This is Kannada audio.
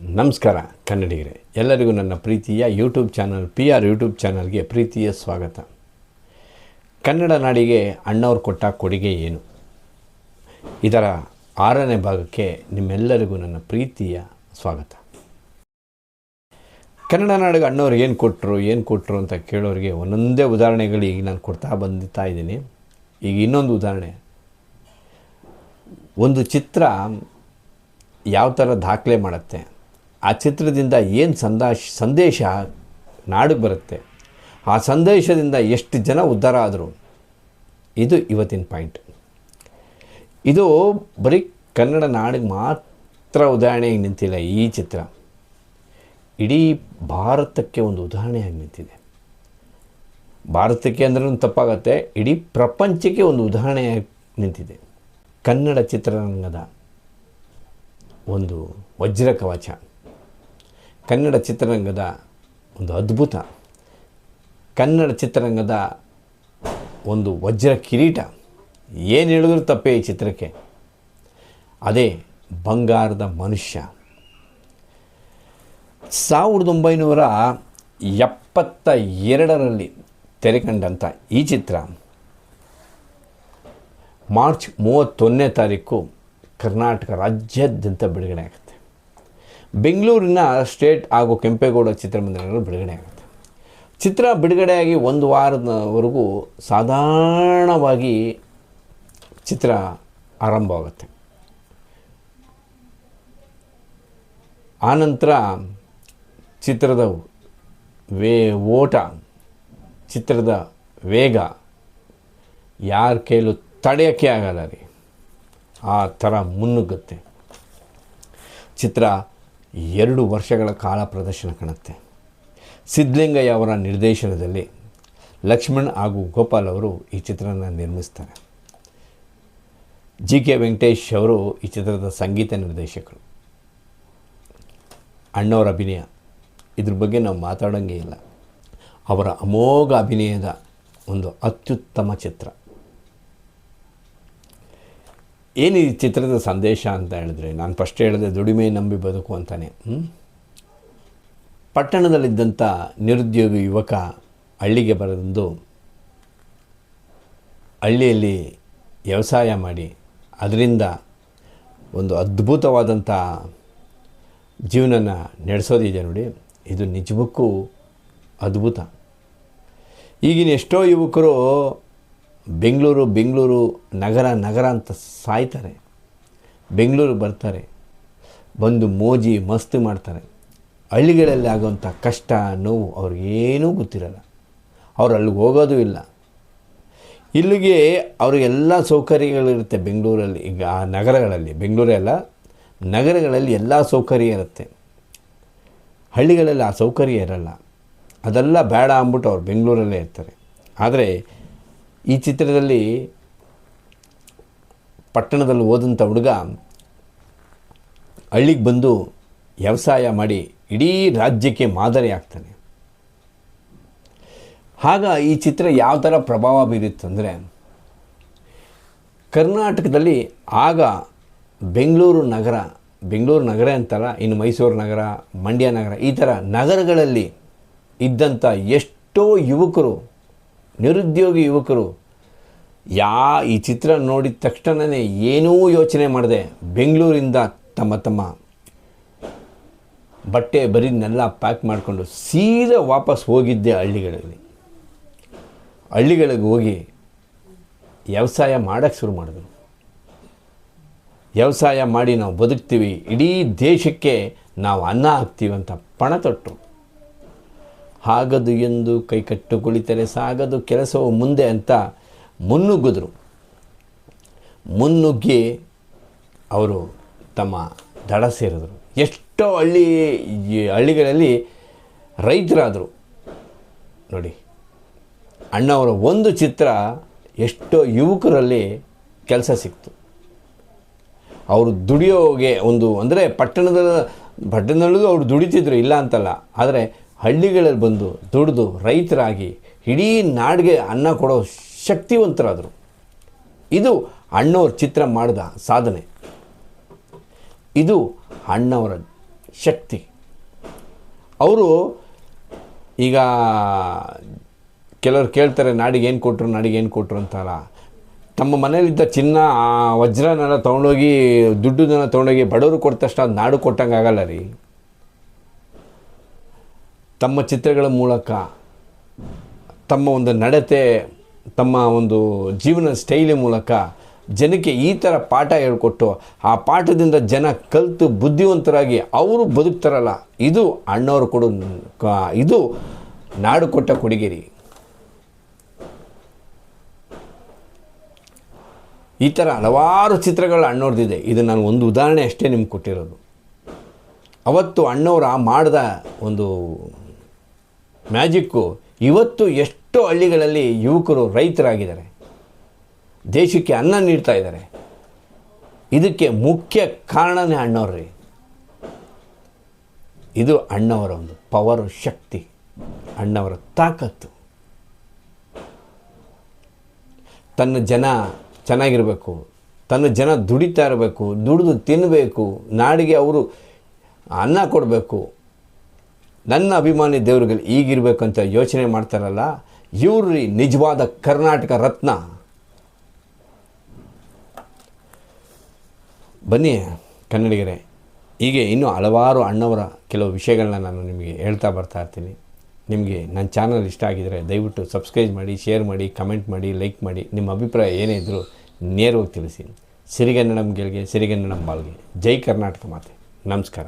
ನಮಸ್ಕಾರ, ಕನ್ನಡಿಗರೇ. ಎಲ್ಲರಿಗೂ ನನ್ನ ಪ್ರೀತಿಯ YouTube channel P R YouTube ಚಾನಲ್ಗೆ ಪ್ರೀತಿಯ ಸ್ವಾಗತ. ಕನ್ನಡ ನಾಡಿಗೆ ಅಣ್ಣವ್ರು ಕೊಟ್ಟ ಕೊಡುಗೆ ಏನು? ಇದರ ಆರನೇ ಭಾಗಕ್ಕೆ ನಿಮ್ಮೆಲ್ಲರಿಗೂ ನನ್ನ ಪ್ರೀತಿಯ ಸ್ವಾಗತ. ಕನ್ನಡ ನಾಡಿಗೆ ಅಣ್ಣವ್ರು ಏನು ಕೊಟ್ಟರು ಏನು ಕೊಟ್ಟರು ಅಂತ ಕೇಳೋರಿಗೆ ಒಂದೊಂದೇ ಉದಾಹರಣೆಗಳು ಈಗ ನಾನು ಕೊಡ್ತಾ ಬಂದಿತ್ತಾ ಇದ್ದೀನಿ. ಈಗ ಇನ್ನೊಂದು ಉದಾಹರಣೆ. ಒಂದು ಚಿತ್ರ ಯಾವ ಥರ ದಾಖಲೆ ಮಾಡುತ್ತೆ? ಆ ಚಿತ್ರದಿಂದ ಏನು ಸಂದಾಶ ಸಂದೇಶ ನಾಡಿಗೆ ಬರುತ್ತೆ? ಆ ಸಂದೇಶದಿಂದ ಎಷ್ಟು ಜನ ಉದ್ಧಾರ ಆದರು? ಇದು ಇವತ್ತಿನ ಪಾಯಿಂಟ್. ಇದು ಬರೀ ಕನ್ನಡ ನಾಡಿಗೆ ಮಾತ್ರ ಉದಾಹರಣೆಯಾಗಿ ನಿಂತಿಲ್ಲ ಈ ಚಿತ್ರ. ಇಡೀ ಭಾರತಕ್ಕೆ ಒಂದು ಉದಾಹರಣೆಯಾಗಿ ನಿಂತಿದೆ. ಭಾರತಕ್ಕೆ ಅಂದ್ರೂ ತಪ್ಪಾಗತ್ತೆ, ಇಡೀ ಪ್ರಪಂಚಕ್ಕೆ ಒಂದು ಉದಾಹರಣೆಯಾಗಿ ನಿಂತಿದೆ. ಕನ್ನಡ ಚಿತ್ರರಂಗದ ಒಂದು ವಜ್ರ ಕವಚ ಕನ್ನಡ ಚಿತ್ರರಂಗದ ಒಂದು ಅದ್ಭುತ. ಕನ್ನಡ ಚಿತ್ರರಂಗದ ಒಂದು ವಜ್ರ ಕಿರೀಟ. ಏನು ಹೇಳಿದ್ರು ತಪ್ಪೇ ಈ ಚಿತ್ರಕ್ಕೆ. ಅದೇ ಬಂಗಾರದ ಮನುಷ್ಯ. ಸಾವಿರದ ಒಂಬೈನೂರ ಎಪ್ಪತ್ತ ಎರಡರಲ್ಲಿ ತೆರೆಕಂಡಂಥ ಈ ಚಿತ್ರ ಮಾರ್ಚ್ ಮೂವತ್ತೊಂದನೇ ತಾರೀಕು ಕರ್ನಾಟಕ ರಾಜ್ಯಾದ್ಯಂತ ಬಿಡುಗಡೆ ಆಗುತ್ತೆ. ಬೆಂಗಳೂರಿನ ಸ್ಟೇಟ್ ಹಾಗೂ ಕೆಂಪೇಗೌಡ ಚಿತ್ರಮಂದಿರಗಳು ಬಿಡುಗಡೆ ಆಗುತ್ತೆ. ಚಿತ್ರ ಬಿಡುಗಡೆಯಾಗಿ ಒಂದು ವಾರದವರೆಗೂ ಸಾಧಾರಣವಾಗಿ ಚಿತ್ರ ಆರಂಭವಾಗುತ್ತೆ. ಆನಂತರ ಚಿತ್ರದ ವೇ, ಓಟ, ಚಿತ್ರದ ವೇಗ, ಯಾರ ಕೈಲೂ ತಡೆಯೋಕ್ಕೆ ಆಗಲ್ಲ ರೀ. ಆ ಥರ ಮುನ್ನುಗ್ಗುತ್ತೆ. ಚಿತ್ರ ಎರಡು ವರ್ಷಗಳ ಕಾಲ ಪ್ರದರ್ಶನ ಕಾಣುತ್ತೆ. ಸಿದ್ಧಲಿಂಗಯ್ಯ ಅವರ ನಿರ್ದೇಶನದಲ್ಲಿ ಲಕ್ಷ್ಮಣ್ ಹಾಗೂ ಗೋಪಾಲ್ ಅವರು ಈ ಚಿತ್ರನ ನಿರ್ಮಿಸ್ತಾರೆ. ಜಿ ಕೆ ವೆಂಕಟೇಶ್ ಅವರು ಈ ಚಿತ್ರದ ಸಂಗೀತ ನಿರ್ದೇಶಕರು. ಅಣ್ಣವರ ಅಭಿನಯ. ಇದ್ರ ಬಗ್ಗೆ ನಾವು ಮಾತಾಡೋಂಗೇ ಇಲ್ಲ. ಅವರ ಅಮೋಘ ಅಭಿನಯದ ಒಂದು ಅತ್ಯುತ್ತಮ ಚಿತ್ರ. ಏನು ಈ ಚಿತ್ರದ ಸಂದೇಶ ಅಂತ ಹೇಳಿದ್ರೆ, ನಾನು ಫಸ್ಟ್ ಹೇಳಿದೆ ದುಡಿಮೆ ನಂಬಿ ಬದುಕು ಅಂತಾನೆ? ಪಟ್ಟಣದಲ್ಲಿದ್ದಂಥ ನಿರುದ್ಯೋಗಿ ಯುವಕ ಹಳ್ಳಿಗೆ ಬರೆದಂದು ಹಳ್ಳಿಯಲ್ಲಿ ವ್ಯವಸಾಯ ಮಾಡಿ, ಅದರಿಂದ ಒಂದು ಅದ್ಭುತವಾದಂಥ ಜೀವನನ ನಡೆಸೋದಿದೆ ನೋಡಿ. ಇದು ನಿಜಕ್ಕೂ ಅದ್ಭುತ. ಈಗಿನ ಎಷ್ಟೋ ಯುವಕರು ಬೆಂಗಳೂರು ಬೆಂಗಳೂರು ನಗರ ನಗರ ಅಂತ ಸಾಯ್ತಾರೆ. ಬೆಂಗಳೂರು ಬರ್ತಾರೆ. ಬಂದು ಮೋಜಿ ಮಸ್ತಿ ಮಾಡ್ತಾರೆ. ಹಳ್ಳಿಗಳಲ್ಲಿ ಆಗೋವಂಥ ಕಷ್ಟ, ನೋವು ಅವ್ರಿಗೇನೂ ಗೊತ್ತಿರಲ್ಲ. ಅವ್ರು ಅಲ್ಲಿಗೆ ಹೋಗೋದು ಇಲ್ಲ. ಇಲ್ಲಿಗೆ ಅವ್ರಿಗೆಲ್ಲ ಸೌಕರ್ಯಗಳಿರುತ್ತೆ ಬೆಂಗಳೂರಲ್ಲಿ. ಈಗ ಆ ನಗರಗಳಲ್ಲಿ ಬೆಂಗಳೂರೆಲ್ಲ ನಗರಗಳಲ್ಲಿ ಎಲ್ಲ ಸೌಕರ್ಯ ಇರುತ್ತೆ. ಹಳ್ಳಿಗಳಲ್ಲಿ ಆ ಸೌಕರ್ಯ ಇರಲ್ಲ. ಅದೆಲ್ಲ ಬೇಡ ಅಂದ್ಬಿಟ್ಟು ಅವ್ರು ಬೆಂಗಳೂರಲ್ಲೇ ಇರ್ತಾರೆ. ಆದರೆ ಈ ಚಿತ್ರದಲ್ಲಿ ಪಟ್ಟಣದಲ್ಲಿ ಓದಂಥ ಹುಡುಗ ಹಳ್ಳಿಗೆ ಬಂದು ವ್ಯವಸಾಯ ಮಾಡಿ ಇಡೀ ರಾಜ್ಯಕ್ಕೆ ಮಾದರಿ ಆಗ್ತಾನೆ. ಆಗ ಈ ಚಿತ್ರ ಯಾವ ಥರ ಪ್ರಭಾವ ಬೀರುತ್ತಂದರೆ ಕರ್ನಾಟಕದಲ್ಲಿ ಆಗ ಬೆಂಗಳೂರು ನಗರ ಬೆಂಗಳೂರು ನಗರ ಅಂತಲ್ಲ ಇನ್ನು ಮೈಸೂರು ನಗರ, ಮಂಡ್ಯ ನಗರ, ಈ ಥರ ನಗರಗಳಲ್ಲಿ ಇದ್ದಂಥ ಎಷ್ಟೋ ಯುವಕರು ನಿರುದ್ಯೋಗಿ ಯುವಕರು, ಯಾ ಈ ಚಿತ್ರ ನೋಡಿದ ತಕ್ಷಣವೇ ಏನೂ ಯೋಚನೆ ಮಾಡದೆ ಬೆಂಗಳೂರಿಂದ ತಮ್ಮ ತಮ್ಮ ಬಟ್ಟೆ ಬರೀನೆಲ್ಲ ಪ್ಯಾಕ್ ಮಾಡಿಕೊಂಡು ಸೀದಾ ವಾಪಸ್ ಹೋಗಿದ್ದೆ ಹಳ್ಳಿಗಳಲ್ಲಿ. ಹಳ್ಳಿಗಳಿಗೆ ಹೋಗಿ ವ್ಯವಸಾಯ ಮಾಡೋಕ್ಕೆ ಶುರು ಮಾಡಿದ್ರು. ವ್ಯವಸಾಯ ಮಾಡಿ ನಾವು ಬದುಕ್ತೀವಿ, ಇಡೀ ದೇಶಕ್ಕೆ ನಾವು ಅನ್ನ ಹಾಕ್ತೀವಿ ಅಂತ ಪಣ ತೊಟ್ಟರು ಹಾಗದು ಎಂದು ಕೈಕಟ್ಟು ಕುಳಿತರೆ ಸಾಗದು ಕೆಲಸವು ಮುಂದೆ ಅಂತ ಮುನ್ನುಗ್ಗಿದ್ರು. ಮುನ್ನುಗ್ಗಿ ಅವರು ತಮ್ಮ ದಡ ಸೇರಿದ್ರು. ಎಷ್ಟೋ ಹಳ್ಳಿ ಹಳ್ಳಿಗಳಲ್ಲಿ ರೈತರಾದರು. ನೋಡಿ, ಅಣ್ಣವರ ಒಂದು ಚಿತ್ರ ಎಷ್ಟೋ ಯುವಕರಲ್ಲಿ ಕೆಲಸ ಸಿಕ್ತು. ಅವರು ದುಡಿಯೋಗೆ ಒಂದು, ಅಂದರೆ ಪಟ್ಟಣದ ಪಟ್ಟಣದಲ್ಲೂ ಅವರು ದುಡಿತಿದ್ರು, ಇಲ್ಲ ಅಂತಲ್ಲ. ಆದರೆ ಹಳ್ಳಿಗಳಲ್ಲಿ ಬಂದು ದುಡಿದು ರೈತರಾಗಿ ಇಡೀ ನಾಡಿಗೆ ಅನ್ನ ಕೊಡೋ ಶಕ್ತಿವಂತರಾದರು. ಇದು ಅಣ್ಣವ್ರ ಚಿತ್ರ ಮಾಡಿದ ಸಾಧನೆ. ಇದು ಅಣ್ಣವರ ಶಕ್ತಿ. ಅವರು ಈಗ ಕೆಲವರು ಕೇಳ್ತಾರೆ, ನಾಡಿಗೆ ಏನು ಕೊಟ್ಟರು ನಾಡಿಗೆ ಏನು ಕೊಟ್ಟರು ಅಂತಲ್ಲ ತಮ್ಮ ಮನೆಯಲ್ಲಿದ್ದ ಚಿನ್ನ ವಜ್ರನೆಲ್ಲ ತೊಗೊಂಡೋಗಿ, ದುಡ್ಡನ್ನ ತೊಗೊಂಡೋಗಿ ಬಡವರು ಕೊಟ್ಟ ನಾಡು ಕೊಟ್ಟಂಗೆ ಆಗಲ್ಲ ರೀ. ತಮ್ಮ ಚಿತ್ರಗಳ ಮೂಲಕ, ತಮ್ಮ ಒಂದು ನಡತೆ, ತಮ್ಮ ಒಂದು ಜೀವನ ಸ್ಟೈಲಿ ಮೂಲಕ ಜನಕ್ಕೆ ಈ ಥರ ಪಾಠ ಹೇಳ್ಕೊಟ್ಟು, ಆ ಪಾಠದಿಂದ ಜನ ಕಲಿತು ಬುದ್ಧಿವಂತರಾಗಿ ಅವರು ಬದುಕ್ತಾರಲ್ಲ, ಇದು ಅಣ್ಣವರು ಕೊಡು ಇದು ನಾಡು ಕೊಟ್ಟ ಕೊಡುಗೆರಿ. ಈ ಥರ ಹಲವಾರು ಚಿತ್ರಗಳು ಅಣ್ಣವ್ರದ್ದಿದೆ. ಇದು ನಾನು ಒಂದು ಉದಾಹರಣೆ ಅಷ್ಟೇ ನಿಮ್ಗೆ ಕೊಟ್ಟಿರೋದು. ಅವತ್ತು ಅಣ್ಣವ್ರು ಆ ಮಾಡಿದ ಒಂದು ಮ್ಯಾಜಿಕ್ಕು. ಇವತ್ತು ಎಷ್ಟೋ ಹಳ್ಳಿಗಳಲ್ಲಿ ಯುವಕರು ರೈತರಾಗಿದ್ದಾರೆ. ದೇಶಕ್ಕೆ ಅನ್ನ ನೀಡ್ತಾ ಇದ್ದಾರೆ. ಇದಕ್ಕೆ ಮುಖ್ಯ ಕಾರಣನೇ ಅಣ್ಣವ್ರಿ. ಇದು ಅಣ್ಣವರ ಒಂದು ಪವರ್, ಶಕ್ತಿ, ಅಣ್ಣವರ ತಾಕತ್ತು. ತನ್ನ ಜನ ಚೆನ್ನಾಗಿರಬೇಕು, ತನ್ನ ಜನ ದುಡಿತಾ ಇರಬೇಕು, ದುಡಿದು ತಿನ್ನಬೇಕು ನಾಡಿಗೆ ಅವರು ಅನ್ನ ಕೊಡಬೇಕು ನನ್ನ ಅಭಿಮಾನಿ ದೇವರುಗಳು ಈಗಿರಬೇಕು ಅಂತ ಯೋಚನೆ ಮಾಡ್ತಾರಲ್ಲ, ಇವ್ರು ನಿಜವಾದ ಕರ್ನಾಟಕ ರತ್ನ. ಬನ್ನಿ ಕನ್ನಡಿಗರೇ, ಹೀಗೆ ಇನ್ನೂ ಹಲವಾರು ಅಣ್ಣವರ ಕೆಲವು ವಿಷಯಗಳನ್ನ ನಾನು ನಿಮಗೆ ಹೇಳ್ತಾ ಬರ್ತಾ ಇರ್ತೀನಿ. ನಿಮಗೆ ನನ್ನ ಚಾನಲ್ ಇಷ್ಟ ಆಗಿದರೆ ದಯವಿಟ್ಟು ಸಬ್ಸ್ಕ್ರೈಬ್ ಮಾಡಿ, ಶೇರ್ ಮಾಡಿ, ಕಮೆಂಟ್ ಮಾಡಿ, ಲೈಕ್ ಮಾಡಿ, ನಿಮ್ಮ ಅಭಿಪ್ರಾಯ ಏನೇ ಇದ್ದರೂ ನೇರವಾಗಿ ತಿಳಿಸಿ. ಸಿರಿಗನ್ನಡಂ ಗೆಲ್ಗೆ ಸಿರಿಗನ್ನಡಂ ಬಾಳ್ಗೆ. ಜೈ ಕರ್ನಾಟಕ ಮಾತೆ. ನಮಸ್ಕಾರ.